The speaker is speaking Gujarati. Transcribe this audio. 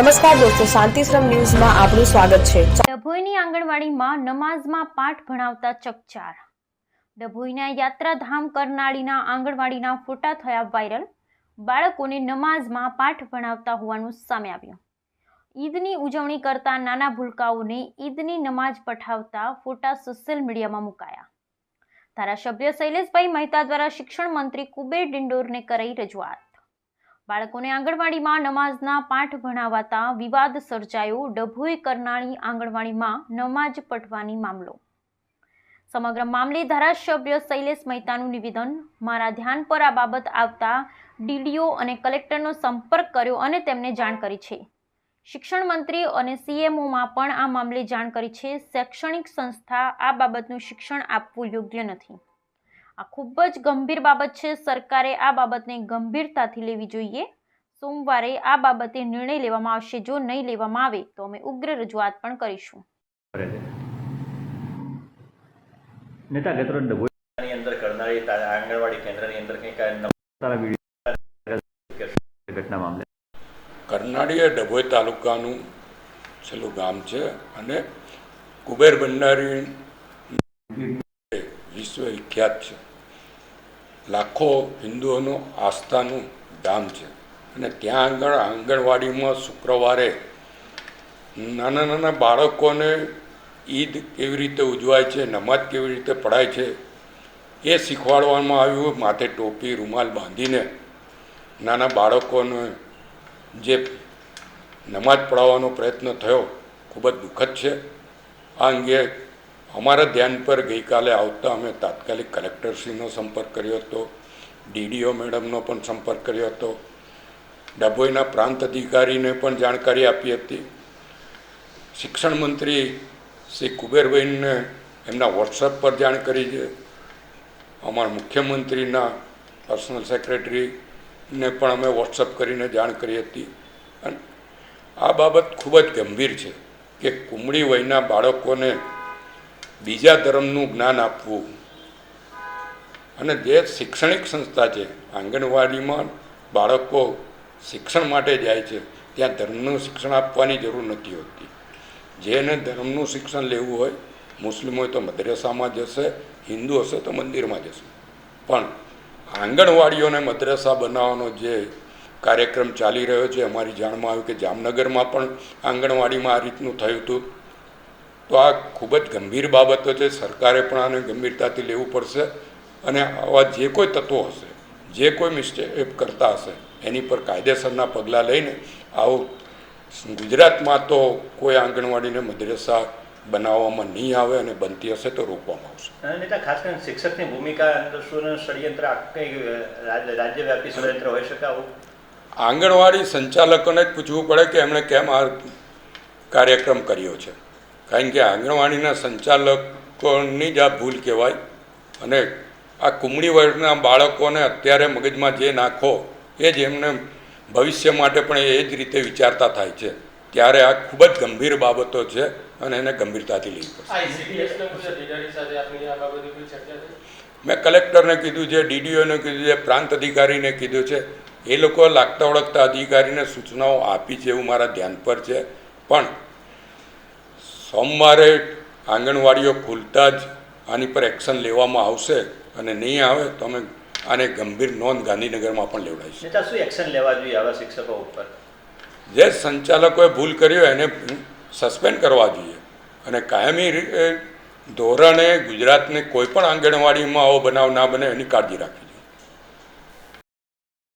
નમસ્કાર દોસ્તો શાંતિશ્રમ ન્યૂઝમાં આપનું સ્વાગત છે. ડભોઈની આંગણવાડીમાં નમાઝમાં પાઠ ભણાવતા ચકચાર. ડભોઈના યાત્રાધામ કરનાળીના આંગણવાડીના ફોટા થયા વાયરલ. બાળકોને નમાઝમાં પાઠ ભણાવતા હોવાનું સામે આવ્યું. ઈદની ઉજવણી કરતા નાના ભૂલકાઓને ઈદની નમાઝ પઠાવતા ફોટા સોશિયલ મીડિયામાં મુકાયા. ધારાસભ્ય શૈલેષભાઈ મહેતા દ્વારા શિક્ષણ મંત્રી કુબેર ડિંડોરને કરાઈ રજૂઆત. બાળકોને આંગણવાડીમાં નમાઝના પાઠ ભણાવાતા વિવાદ સર્જાયો. ડભોઈ કરનાળી આંગણવાડીમાં નમાજ પઠવાની મામલો. સમગ્ર મામલે ધારાસભ્ય શૈલેષ મહેતાનું નિવેદન. મારા ધ્યાન પર આ બાબત આવતા ડીડીઓ અને કલેક્ટરનો સંપર્ક કર્યો અને તેમને જાણ કરી છે. શિક્ષણ મંત્રી અને સીએમઓમાં પણ આ મામલે જાણ કરી છે. શૈક્ષણિક સંસ્થા આ બાબતનું શિક્ષણ આપવું યોગ્ય નથી. આ ખૂબ જ ગંભીર બાબત છે. સરકારે આ બાબતને ગંભીરતાથી લેવી જોઈએ. સોમવારે આ બાબતે નિર્ણય લેવામાં આવશે. જો નહીં લેવામાં આવે તો અમે ઉગ્ર રજૂઆત પણ કરીશું. નેતા ગતરોજ ડભોઈની અંદર કરનારી આંગણવાડી કેન્દ્રની અંદર કંઈક તારા વીડિયો ઘટના મામલે. કરનાળી એ ડભોઈ તાલુકાનું છેલ્લું ગામ છે અને કુબેર બંડારી વિશ્વ વિખ્યાત છે. લાખો હિન્દુઓનું આસ્થાનું ધામ છે. અને ત્યાં આગળ આંગણવાડીમાં શુક્રવારે નાના નાના બાળકોને ઈદ કેવી રીતે ઉજવાય છે નમાજ કેવી રીતે પઢાય છે, એ શીખવાડવામાં આવ્યું માથે ટોપી, રૂમાલ બાંધીને નાના બાળકોને જે નમાજ પઢાવવાનો પ્રયત્ન થયો, ખૂબ જ દુઃખદ છે. આ અંગે અમારા ધ્યાન પર ગઈકાલે આવતા અમે તાત્કાલિક કલેક્ટરશ્રીનો સંપર્ક કર્યો હતો, ડીડીઓ મેડમનો પણ સંપર્ક કર્યો હતો, ડભોઈના પ્રાંત અધિકારીને પણ જાણકારી આપી હતી. શિક્ષણ મંત્રી શ્રી કુબેરભાઈને એમના વોટ્સઅપ પર જાણ કરી છે. અમારા મુખ્યમંત્રીના પર્સનલ સેક્રેટરીને પણ અમે વોટ્સઅપ કરીને જાણ કરી હતી. અને આ બાબત ખૂબ જ ગંભીર છે કે કુમળી વયના બાળકોને બીજા ધર્મનું જ્ઞાન આપવું. અને જે શૈક્ષણિક સંસ્થા છે, આંગણવાડીમાં બાળકો શિક્ષણ માટે જાય છે, ત્યાં ધર્મનું શિક્ષણ આપવાની જરૂર નથી હોતી. જેને ધર્મનું શિક્ષણ લેવું હોય, મુસ્લિમ હોય તો મદ્રેસામાં જશે, હિન્દુ હશે તો મંદિરમાં જશે. પણ આંગણવાડીઓને મદ્રેસા બનાવવાનો જે કાર્યક્રમ ચાલી રહ્યો છે, અમારી જાણમાં આવ્યું કે જામનગરમાં પણ આંગણવાડીમાં આ રીતનું થયું હતું. તો આ ખૂબ જ ગંભીર બાબતો છે. સરકારે પણ આને ગંભીરતાથી લેવું પડશે અને આવા જે કોઈ તત્વો હશે જે કોઈ મિસ્ટેક કરતા હશે એની પર કાયદેસરના પગલાં લઈને આવું ગુજરાતમાં તો કોઈ આંગણવાડીને મદ્રેસા બનાવવામાં નહીં આવે અને બનતી હશે તો રોકવામાં આવશે. નેતા ખાસ કરીને શિક્ષકની ભૂમિકા શું ષડયંત્ર આ કંઈ રાજ- રાજ્યવ્યાપી ષડયંત્ર હોઈ શકે આવું? આંગણવાડી સંચાલકોને જ પૂછવું પડે કે એમણે કેમ આ કાર્યક્રમ કર્યો છે. કારણ કે આંગણવાડીના સંચાલકોની જ આ ભૂલ કહેવાય. અને આ કુમળી વર્ગના બાળકોને અત્યારે મગજમાં જે નાખો એ જ એમને ભવિષ્ય માટે પણ એ જ રીતે વિચારતા થાય છે. ત્યારે આ ખૂબ જ ગંભીર બાબતો છે અને એને ગંભીરતાથી લેવી પડશે. મેં કલેક્ટરને કીધું છે ડીડીઓને કીધું છે પ્રાંત અધિકારીને કીધું છે. એ લોકો લાગતા ઓળખતા અધિકારીને સૂચનાઓ આપી છે એવું મારા ધ્યાન પર છે. પણ સોમવારે આંગણવાડીઓ ખુલતા જ આની પર એક્શન લેવામાં આવશે અને નહીં આવે તો અમે આને ગંભીર નોંધ ગાંધીનગરમાં પણ લેવડાવીશું. શું એક્શન લેવા જોઈએ આવા શિક્ષકો ઉપર? જે સંચાલકોએ ભૂલ કરી હોય એને સસ્પેન્ડ કરવા જોઈએ. અને કાયમી ધોરણે ગુજરાતને કોઈ પણ આંગણવાડીમાં આવો બનાવ ના બને એની કાળજી રાખવી